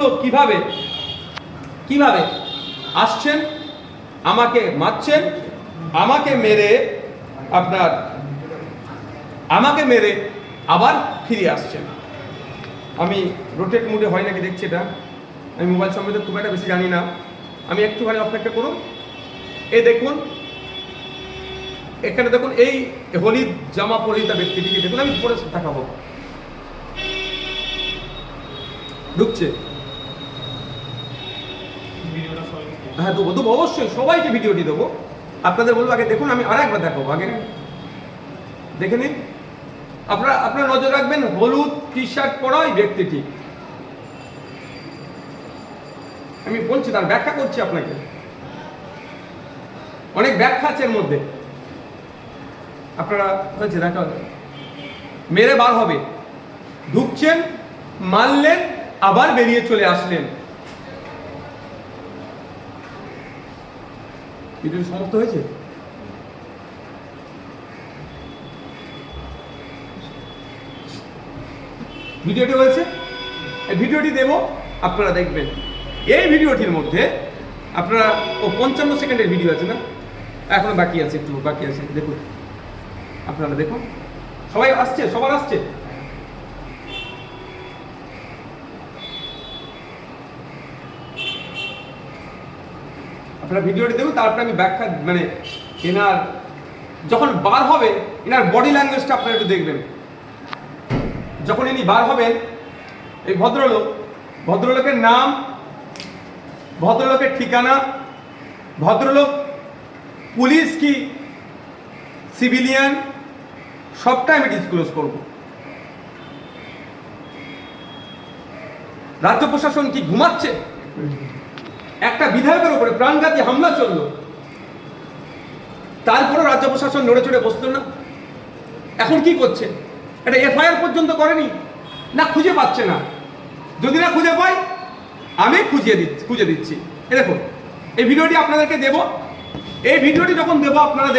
ভদ্রলোক কীভাবে? কীভাবে? আসছেন, আমাকে মারছেন, আমাকে মেরে আপনার, আমাকে মেরে আবার ফিরে আসছেন। আমি রোটেট মুডে হয় নাকি দেখছি এটা? আমি মোবাইল সম্বন্ধে খুব একটা বেশি জানি না। আমি একটুখানি অপেক্ষা করুন। এই দেখুন, এখানে দেখুন, এই হলিদ জামা পরিহিতা ব্যক্তিটিকে দেখুন, আমি পরে দেখাবো ঢুকছে। হ্যাঁ দেবো দেবো, অবশ্যই সবাইকে ভিডিওটি দেবো। আপনাদের বলব আগে দেখুন, আমি আর একবার দেখাবো, আগে দেখে নিন। আপনারা আপনারা নজর রাখবেন, হলুদ টি শার্ট পরা ওই ব্যক্তিটি আমি বলছি, তার ব্যাখ্যা করছি আপনাকে। অনেক ব্যাখ্যা আছে এর মধ্যে। আপনারা, হয়েছে, দেখা। মেরে বার হবে। ঢুকছেন, মারলেন, আবার বেরিয়ে চলে আসলেন। ভিডিও সমাপ্ত হয়েছে? ভিডিওটি হয়েছে? এই ভিডিওটি দেব, আপনারা দেখবেন। এই ভিডিওটির মধ্যে আপনারা, ও পঞ্চান্ন সেকেন্ডের ভিডিও আছে না? এখনও বাকি আছে একটু, বাকি আছে, দেখুন। আপনারা দেখুন। সবাই আসছে, সবার আসছে। আপনারা ভিডিওটি দেখুন, তারপরে আমি ব্যাখ্যা মানে এনার যখন বার হবে, এনার বডি ল্যাঙ্গুয়েজটা আপনারা একটু দেখবেন। যখন ইনি বার হবেন, এই ভদ্রলোক, ভদ্রলোকের নাম, ভদ্রলোকের ঠিকানা, ভদ্রলোক পুলিশ কি, সিভিলিয়ান সবটাই আমি ডিসক্লোজ করব। রাজ্য প্রশাসন কি ঘুমাচ্ছে? একটা বিধায়কের উপরে প্রাণঘাতী হামলা চলল। তারপরও রাজ্য প্রশাসন নড়ে চড়ে বসত না। এখন কি করছে? এটা এফআইআর পর্যন্ত করেনি? না, খুঁজে পাচ্ছে না। যদি না খুঁজে পাই আমি খুঁজিয়ে দিচ্ছি, খুঁজে দিচ্ছি। এ দেখুন, এই ভিডিওটি আপনাদেরকে দেব। এই ভিডিওটি যখন দেবো, আপনারা দেখবেন।